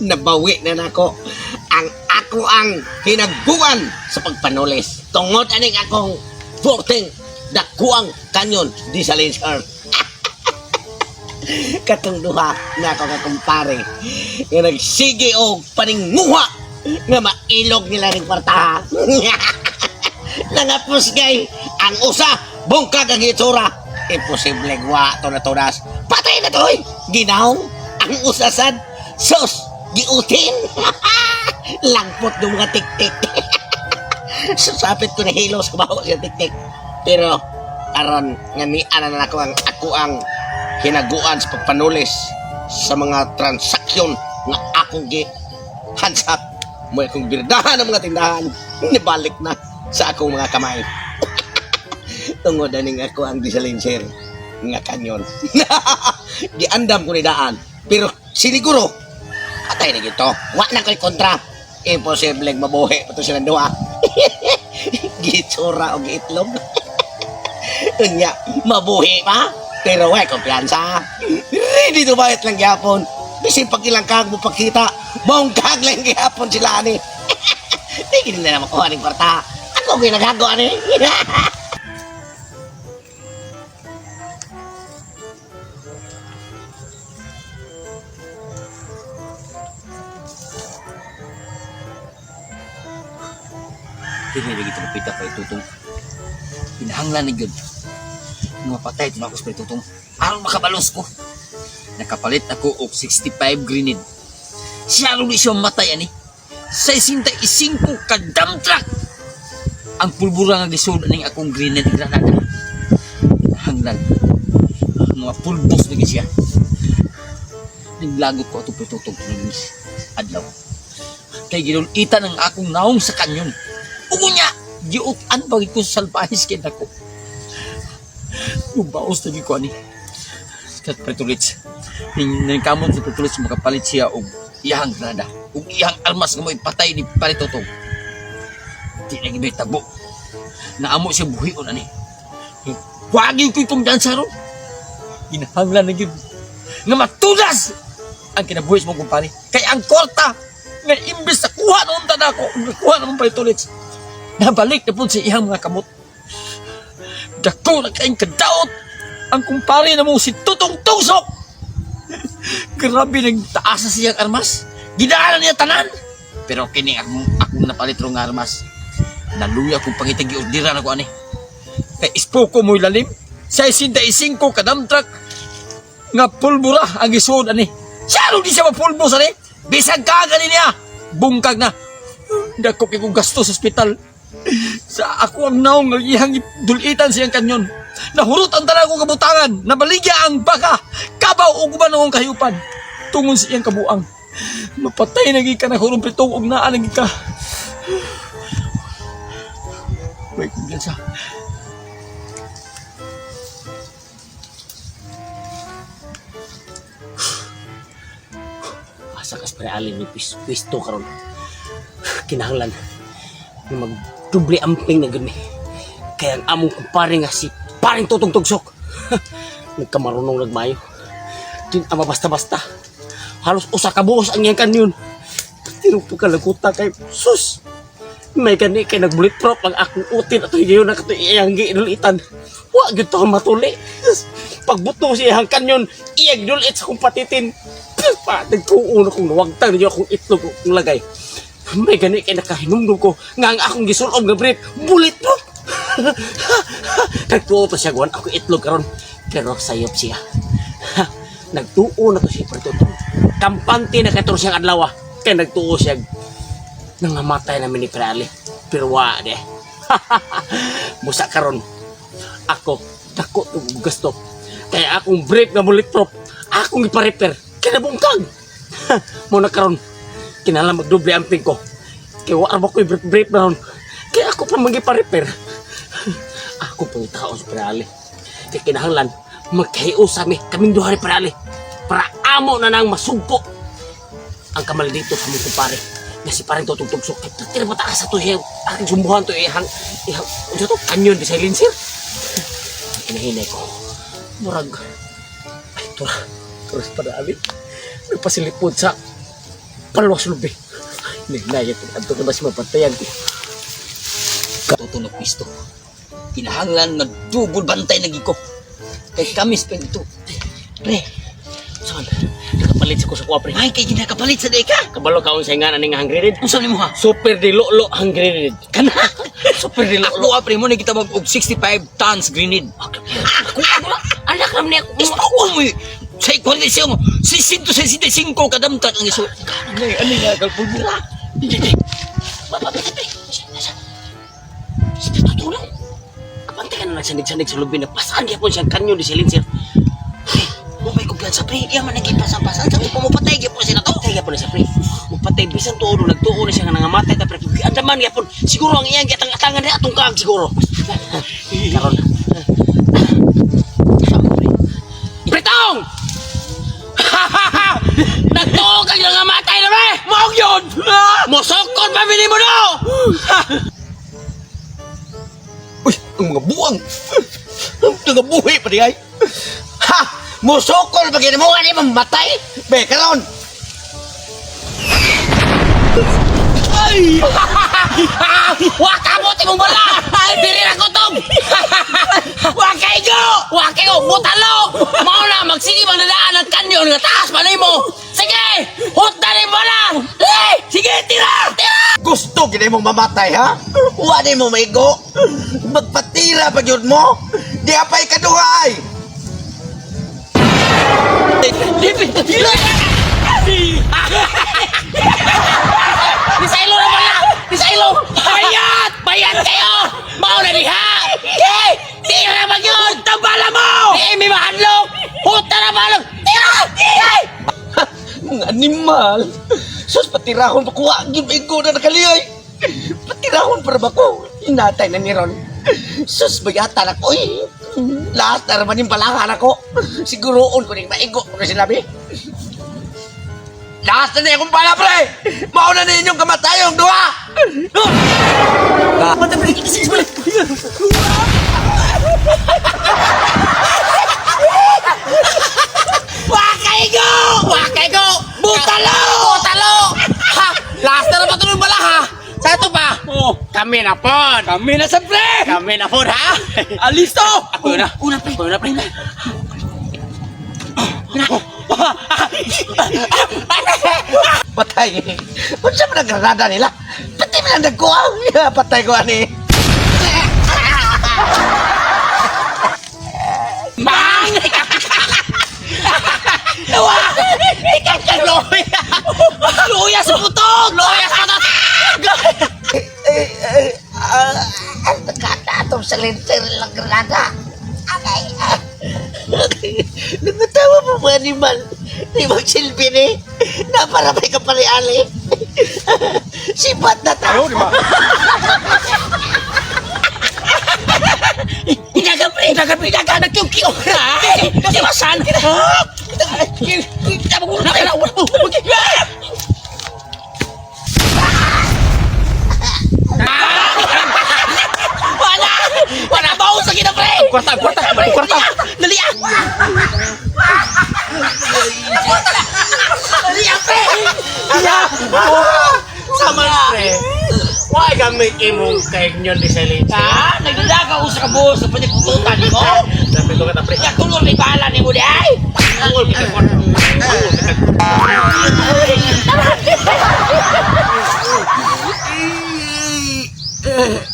nabawi na nako ang ako ang hinaguan sa pagpanulis. Tungod aning akong forting dakuang kanyon di sa Linsar. Katong duha na ako kakumpare nga nagsige og paninguha nga mailog nila ring kwarta. Nangapos gay ang usa bungkag ang itsura. Imposible gwa to na tunas. Patay na to eh. Ginaw ang usasan. Sus, giutin. Langpot ng mga tik-tik. Susapit ko na hilo sa baho sa tik-tik. Pero, aron nga ni ana na ako ang ako ang hinaguan sa pagpanulis sa mga transaksyon nga akong gi hansap mo akong birdahan ng mga tindahan nibalik na sa akong mga kamay tungod aning ako ang disalinser nga kanyon giandam ko ni daan pero siniguro patay na gito wa na ko'y kontra. Imposible mabuhi. Pato silang duha gitsura o giitlog. Unya mabuhi pa. Pero way kumpiyansa. Ready to bayat lang gyapon. Bisin pag ilang kag mo pakita bongkag lang gyapon sila ani di gini na makuha ng kwarta. Ako ginagago ani Kini lagi terpita pa itutong. Pinahanglan ni Gud. Mga patay tumakos pa itutong. Aron makabalos ko. Nakapalit ako og 65 grenade. Siya rin siya matay ani. Sa isinta isingko ka dump truck. Ang pulbura nga gisod ning akong grenade granada. Pinahanglan. Mga pulbos lagi siya. Naglagot ko ato pitutong kinis. Adlaw. Kay ginulitan ang akong naong sa kanyon. Ugo niya! Giutan bagay ko sa salpahis kay nako. Ubaos na ko ani. Kat pretulits. Ning kamon sa pretulits makapalit siya og iyang granada. Og iyang almas nga mo ipatay ni paritotong. Di na gibay tabo. Naamo siya buhion ani. Wagi ko itong dansa ron. Ginahanglan na yun. Nga matulas! Ang kinabuhis mo kumpare. Kay ang korta nga imbes na kuha noon tada ko, kuha naman paritulits. Nabalik na po sa iyang mga kamot. Dako na kaing kadaot. Ang kumpare na mo si Tutong Tusok. Grabe nang taas na siyang armas. Gidaanan niya tanan. Pero kini akong, akong napalit rong armas. Naluya akong pangitagi ordiran ako ani. Kay ispoko mo ilalim. Sa isinda isingko kadamtrak. Nga pulbura ang isuod ani. Siya di siya mapulbo sa ni. Bisag kaga niya. Bungkag na. Dako kong gasto sa ospital. Sa ako ang naong nga iyang dulitan siyang kanyon. Nahurot ang tala ko kabutangan. Nabaligya ang baka. Kabaw o guban akong kahiyupan. Tungon sa iyang kabuang. Mapatay na ka na hurong pritong og naan na ka. May kumpiyansa. asa kas pre alin ni pis pisto karon kinahanglan nga magdubli amping na gud mi kaya ang among kumpare nga si paring tutong tugsok. Nagkamarunong nagmayo. Din ama basta-basta. Halos usa ka buhos ang iyang kanyon. Tiro po kalaguta kay sus may gani kay nagbulit prop ang akong utin at higayon na kato iyang giinulitan. Wa gyud to matuli. Pagbuto siya ang kanyon iyang dulit sa kong patitin. Pa nagtuon akong nawagtang niyo akong itlog kong lagay may gani kay nakahinumdum ko. Nga ang akong gisulob nga brief bulit prop nagtuo to siya gwan ako itlog karon. Pero sayop siya. Nagtuo na to siya pero kampante na katong siyang adlaw kaya nagtuo siya. Nangamatay namin ni Prali pero wa de. Musa karon. Ako dako to gusto. Kaya akong brief na bulletproof akong ipa-repair. Kinabungkag mo na karon. Kinala magdoble ang ping ko kaya wa ba ko brief brief ron kaya ako pa magipa-repair ako pang tao sa Prali kaya kinahanglan magkahiusa mi kaming duha ni Prali para amo na nang masugpo ang kamal dito sa mong kumpare. Nga si parang tutugtugsok kay tira pa taas sa to siya aking to ihang ihang ano to? Kanyon di silencer hinahinay ko. Murag ay tura tura sa padali nagpasilipod sa palos lubi. Naglayat ko ato ko mas mapatayan ko. Tutulog pisto. Kinahanglan magdugol bantay lagi ko. Kay kamis pa ito. Pre, saan? Nakapalit sa ko sa kuha, pre. Ay, kay ginakapalit sa day ka. Kabalo ka sa nga aning hungry red. Kung saan mo ha? Super dilolo hungry red. Kana? Super dilolo. Ako apre mo na kita mag og 65 tons grenade. Ako, ako, anak naman niya ako. Ispo mo. Sa ikwalite siya mo. 665 kadamtak ang iso. Ano yung ano yung kalpulbula? Hindi. Mapapit, pre. Sige, tutulong. Kapantay ka na nagsanig-sanig sa lubi na pasaan niya po siyang kanyo di silinser. Mo may kumpiyansa pre. Iya man nagipasang-pasan. Sabi ko mo patay po sila to. Patay ka po na siya, pre. Mupatay, bisan tuo na nagtuo na siya nga nangamatay ta, pre. Andaman niya po. Siguro ang iyang gatang-atangan niya atong kaag siguro. Karon. Pretong! Ang mga buwang. Ang mga buhi pa di ay. Ha! Musokol pag mo ani mamatay. Be, karon. Ay! Wakabuti mo bala! Diri na kutob! Wakay go! Wakay go! Butalo! Mao na, magsige bang nadaan at kanyo nga taas malay mo! Sige! Huta ni bala! Eh! Sige, tira! Tira! Gusto gid mong mamatay ha? Wa di mo maigo. Magpatira pag yun mo. Di apay kaduhay. Nisailo na bala! Nisailo! Bayat! Bayat kayo! Mao na diha! Okay! Tira mag yun! Tabala mo! Eh, may mahadlok! Huta na balog! Tira! Mga animal. Sus, patirahon pa kuha. Yung igo na nakaliyay. Patirahon para ba ko? Inatay na ni Ron. Sus, bayata na ko eh. Lahat na naman yung balangan ako. Siguroon ko rin maigo ko na sinabi. Lahat na niya kung pala, pre! Mauna na inyong kamatayong duha! Mata pre, kasi wala. Wakay go! Wakay go! Butalo! Butalo! Ha! Last na naman ito ng bala ha! Sa ito pa? Oh, kami na po! Kami na sa pre! Kami na po ha! Alisto! Ako na! Una pre! Una pre! Patay. Kung siya man nagranada nila, pati mo lang nagkuha. Patay ko ani. Bang! Nawa! Ikaw ka loya! Loya sa putog! Loya sa putog! Eh, eh, eh, ah, ah, nagkatatom sa linter lang granada. Agay, ah. Nagmatawa mo mga animal. Di magsilbi ni. Napara may kapali-ali. Sipat na tao. Inaga pre! Inaga pre! Inaga! Nagkiw-kiw! Ha? Nagkiwasan! Ha? Kita mo! Wala! Kita pre! Kwarta! Kwarta! Kwarta! Dali ah! Dali ah pre! Sama pre. Why gamit imong kay nyo di sa lita? Ha? Nagdadaga ko sa kabos sa panipututan ni mo? Sabi ko kata pre. Ya tulong ni bala ni mo di ay! Angol kita ko. Angol kita.